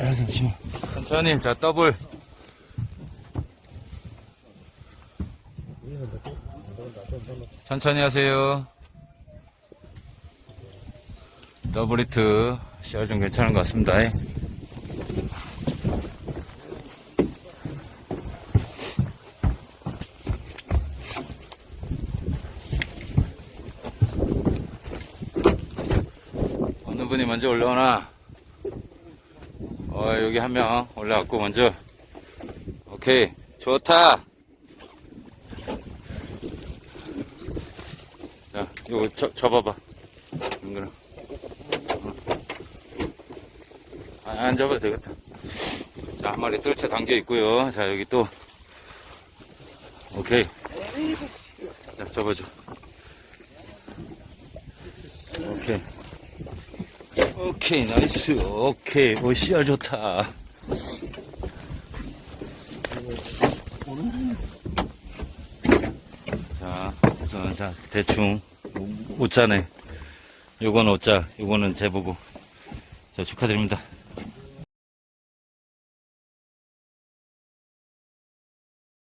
아, 잠시만. 천천히, 자, 더블. 천천히 하세요. 더블 히트. 씨알 좀 괜찮은 것 같습니다. 어느 분이 먼저 올라오나? 어, 여기 한 명 올라왔고, 먼저. 오케이. 좋다. 자, 이거 저, 접어봐. 이거는. 어. 아, 안 접어도 되겠다. 자, 한 마리 뜰채 담겨 있고요. 자, 여기 또. 오케이. 자, 접어줘. 오케이. 오케이, 나이스. 오케이. 오, 씨알 좋다. 자, 우선, 자, 대충, 오자네. 요건 오자, 요거는 제보고. 자, 축하드립니다.